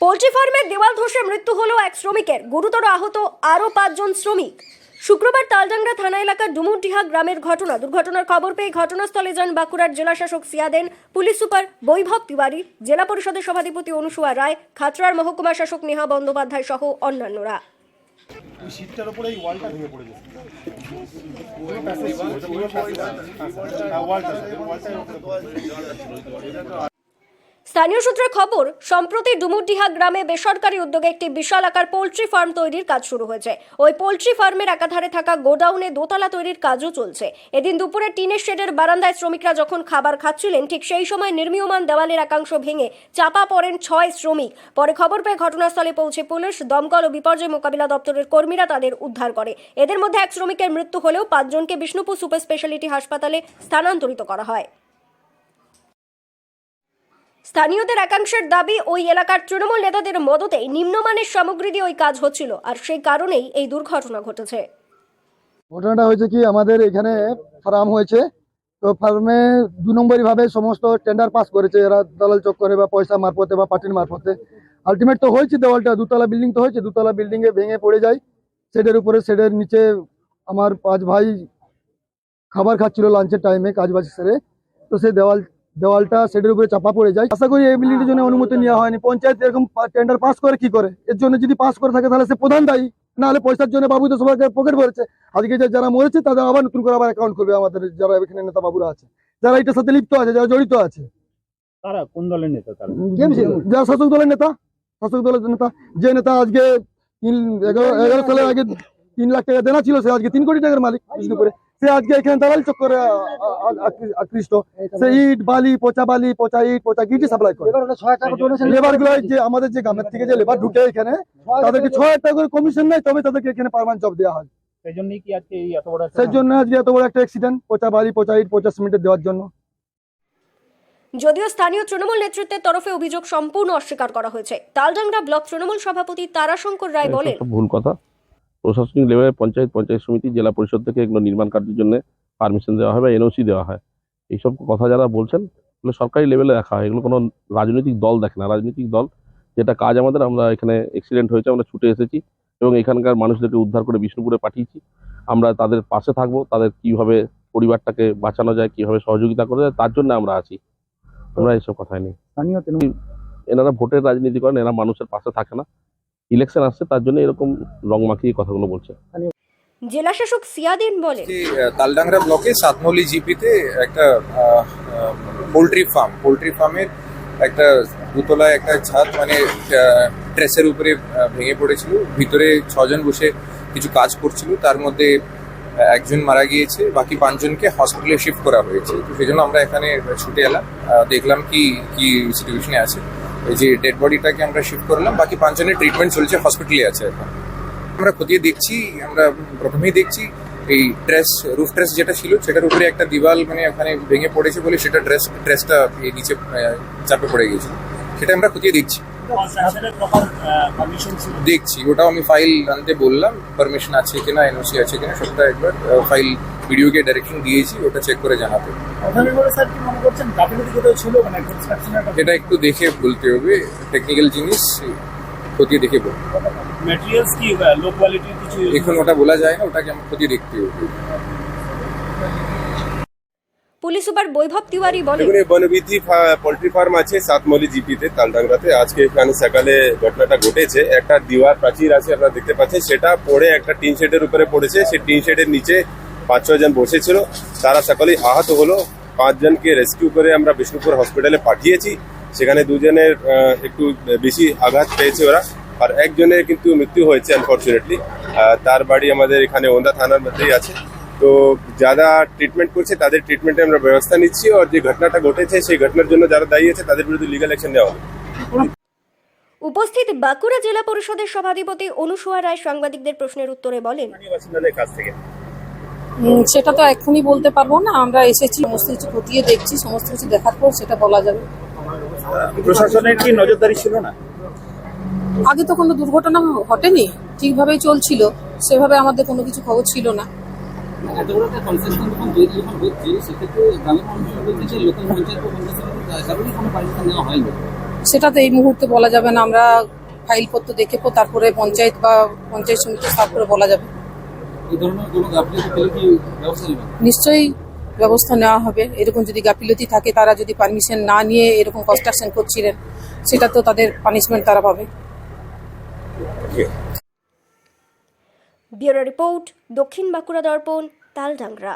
Poultry ফার্মের দেওয়াল ধসে মৃত্যু হলো এক শ্রমিকের গুরুতর আহত আরও পাঁচজন শ্রমিক শুক্রবার তালডাংরা থানা এলাকার ডুমুরডিহা গ্রামের ঘটনা দুর্ঘটনার খবর পেয়ে ঘটনাস্থলে যান বাঁকুড়ার জেলাশাসক সিয়াদেন পুলিশ সুপার বৈভব তিওয়ারি জেলা পরিষদের সভাধিপতি অনুসুয়া রায় খাতড়ার মহকুমা শাসক নেহা বন্দ্যোপাধ্যায় সহ অন্যান্যরা। হ্যাঁ, এই ওয়ালটার উপরে পড়ে গেছে। স্থানীয় সূত্রে খবর, সম্প্রতি ডুমুরডিহা গ্রামে বেসরকারি উদ্যোগে একটি বিশাল আকার পোলট্রি ফার্ম তৈরির কাজ শুরু হয়েছে। ওই পোলট্রি ফার্মের একাধারে থাকা গোডাউনে দোতলা তৈরির কাজও চলছে। এদিন দুপুরে টিনের শেডের বারান্দায় শ্রমিকরা যখন খাবার খাচ্ছিলেন, ঠিক সেই সময় নির্মীয়মান দেওয়ালের একাংশ ভেঙে চাপা পড়েন ছয় শ্রমিক। পরে খবর পেয়ে ঘটনাস্থলে পৌঁছে পুলিশ, দমকল ও বিপর্যয় মোকাবিলা দপ্তরের কর্মীরা তাদের উদ্ধার করে। এদের মধ্যে এক শ্রমিকের মৃত্যু হলেও পাঁচজনকে বিষ্ণুপুর সুপার স্পেশালিটি হাসপাতালে স্থানান্তরিত করা হয়। স্থানীয়দের একাংশের দাবি, ওই এলাকার তৃণমূল নেতাদের মদতেই নিম্নমানের সামগ্রী দিয়ে ওই কাজ হচ্ছিল, আর সেই কারণেই এই দুর্ঘটনা ঘটেছে। ঘটনাটা হয়েছে কি, আমাদের এখানে ফার্ম হয়েছে, তো ফার্মে দু নম্বরই ভাবে সমস্ত টেন্ডার পাস করেছে, এরা দালাল চক্করে বা পয়সা মারফতে বা পার্টির মারফতে। আলটিমেট তো হয়েছে দেওয়ালটা, দুতলা বিল্ডিং তো হয়েছে, দুতলা বিল্ডিং এ ভেঙে পড়ে যায়। শেডের উপরে শেডের নিচে আমার পাঁচ ভাই খাবার খাচ্ছিল লাঞ্চের টাইমে কাজ বাজ সেরে। তো সেই দেওয়াল দেওয়ালটা শেডের উপরে চাপা পড়ে যায়। আশা করি এই বিল্ডিংটির জন্য অনুমতি নেওয়া হয়নি। পঞ্চায়েত এরকম টেন্ডার পাস করে কি করে? এর জন্য যদি পাস করে থাকে তাহলে সে প্রধান দায়ী। নাহলে পয়সার জন্য বাবু তো সবাইকে পকেট ভরেছে। আজকে যারা মরেছে তাদের আবার নতুন করে আবার অ্যাকাউন্ট করবে আমাদের যারা এখানে নেতা বাবুরা আছে। যারা এটার সাথে লিপ্ত আছে যারা জড়িত আছে। তারা কোন দলের নেতা তারা? যারা শাসক দলের নেতা শাসক দলের নেতা। যে নেতা আজকে তিন এগারো এগারো সালের আগে তিন লাখ টাকা দেনা ছিল সে আজকে তিন কোটি টাকার মালিক বিষ্ণুপুরে সে আজকে এখানে দালাল চক্করে আকৃষ্ট। সে ইট বালি পচা বালি পচা ইট পচা গিটি সাপ্লাই করে। লেবারগুলো যে আমাদের যে গ্রামের থেকে যে লেবার ঢুকে এখানে তাদেরকে ছয় হাজার টাকা করে কমিশন নেয় তবে তাদেরকে এখানে পারমানেন্ট জব দেওয়া হয়। সেই জন্যই কি আজকে এত বড় একটা সেই জন্য আজকে এত বড় একটা অ্যাক্সিডেন্ট পচা বালি পচা ইট পচা সিমেন্টের দেওয়ার জন্য। যদিও স্থানীয় তৃণমূল নেতৃত্বের তরফে অভিযোগ সম্পূর্ণ অস্বীকার করা হয়েছে। তালডাংরা ব্লক তৃণমূল সভাপতি তারাশঙ্কর রায় বলেন ভুল কথা। প্রশাসনিক লেভেলে পঞ্চায়েত পঞ্চায়েত সমিতি জেলা পরিষদ থেকে এগুলো নির্মাণ কার্যের জন্য পারমিশন দেওয়া হয় বা এনওসি দেওয়া হয়। এইসব কথা যারা বলছেন এগুলো সরকারি লেভেলে রাখা হয়। এগুলো কোনো রাজনৈতিক দল দেখে না। রাজনৈতিক দল যেটা কাজ আমাদের আমরা এখানে অ্যাক্সিডেন্ট হয়েছে আমরা ছুটে এসেছি এবং এখানকার মানুষদেরকে উদ্ধার করে বিষ্ণুপুরে পাঠিয়েছি। আমরা তাদের পাশে থাকব তাদের কীভাবে পরিবারটাকে বাঁচানো যায় কীভাবে সহযোগিতা করা যায় তার জন্য আমরা আছি। আমরা এইসব কথাই নেই। স্থানীয় এনারা ভোটের রাজনীতি করেন এরা মানুষের পাশে থাকে না। ইলেকশন আসছে তার জন্য এরকম রং মাখিয়ে কথাগুলো বলছে। জেলা শাসক সিয়াদিন বলেন তালডাংরা ব্লকে সাতমলি জিপিতে একটা পোলট্রি ফার্ম পোলট্রি ফার্মের একটা দুতলায় একটা ছাদ মানে ট্রেসের উপরে ভেঙে পড়েছিল। ভিতরে ছজন বসে কিছু কাজ করছিল। তার মধ্যে একজন মারা গিয়েছে। বাকি পাঁচজনকে হসপিটালে শিফট করা হয়েছে। তো সেই জন্য আমরা এখানে ছুটে এলাম। আহ, দেখলাম কি কি সিচুয়েশনে আছে। এই যে ডেড বডিটাকে আমরা শিফট করলাম, বাকি পাঁচজনের ট্রিটমেন্ট চলছে হসপিটালে আছে এখন। আমরা খতিয়ে দেখছি, আমরা প্রথমেই দেখছি, এই ড্রেস রুফ ট্রেস যেটা ছিল, সেটার উপরে একটা দিওয়াল মানে ওখানে ভেঙে পড়েছে বলে সেটা ড্রেস ড্রেসটা নিচে চাপে পড়ে গেছিল সেটা আমরা খতিয়ে দেখছি। দেখছি, ওটাও আমি ফাইল আনতে বললাম পারমিশন আছে কিনা এনওসি আছে কিনা, সবটা একবার ফাইল ভিডিওকে ডাইরেকশন দিয়েছি ওটা চেক করে জানাতে। এটা একটু দেখে বলতে হবে টেকনিক্যাল জিনিস খতিয়ে দেখে বলব ম্যাটেরিয়ালস কি লো কোয়ালিটির কিছু এখন ওটা বলা যায় না ওটাকে আমার খতিয়ে দেখতে হবে। পুলিশ সুপার বৈভব তিওয়ারি বলেন দেখুন এই বনবিথি পোল্ট্রি ফার্ম আছে সাতমলি জিপিতে তালডাংরাতে। আজকে এখানে সকালে ঘটনাটা ঘটেছে। একটা দিওয়ার প্রাচীর আছে আপনারা দেখতে পাচ্ছেন। সেটা পড়ে একটা টিন শেডের উপরে পড়েছে। সেই টিন শেডের নিচে পাঁচ ছয় জন বসেছিল তারা সকলেই আহত হলো। পাঁচজনকে রেস্কিউ করে আমরা বিষ্ণুপুর হসপিটালে পাঠিয়েছি। সেখানে দুজনের একটু বেশি আঘাত পেয়েছে ওরা। আর একজনের কিন্তু মৃত্যু হয়েছে আনফর্চুনেটলি তার বাড়ি আমাদের এখানে ওন্দা থানার মধ্যেই আছে। তো যারা ট্রিটমেন্ট করছে তাদের ট্রিটমেন্টের আমরা ব্যবস্থা নিচ্ছি। আর যে ঘটনাটা ঘটেছে সেই ঘটনার জন্য যারা দায়ী আছে তাদের বিরুদ্ধে লিগাল অ্যাকশন নেওয়া হবে। উপস্থিত বাঁকুড়া জেলা পরিষদের সভাধিপতি অনুসুয়া রায় সাংবাদিকদের প্রশ্নের উত্তরে বলেন কাছ থেকে। সেটা তো এখনই বলতে পারব না। আমরা এসেছি সমস্ত কিছু খতিয়ে দেখছি সমস্ত কিছু দেখার পর সেটা বলা যাবে। প্রশাসনের কি নজরদারি ছিল না? আগে তো কোনো দুর্ঘটনা ঘটেনি ঠিকভাবেই চলছিল। সেভাবে আমাদের কোনো কিছু খবর ছিল না। সেটা তো এই মুহূর্তে বলা যাবে না। আমরা ফাইলপত্র দেখে তারপরে পঞ্চায়েত বা পঞ্চায়েত সমিতি তারপরে বলা যাবে। নিশ্চয়ই ব্যবস্থা নেওয়া হবে। এরকম যদি গাফিলতি থাকে তারা যদি পারমিশন না নিয়ে এরকম কনস্ট্রাকশন করছিলেন সেটা তো তাদের পানিশমেন্ট তারা পাবে। ব্যুরো রিপোর্ট দক্ষিণ বাঁকুড়া দর্পণ তালডাংরা।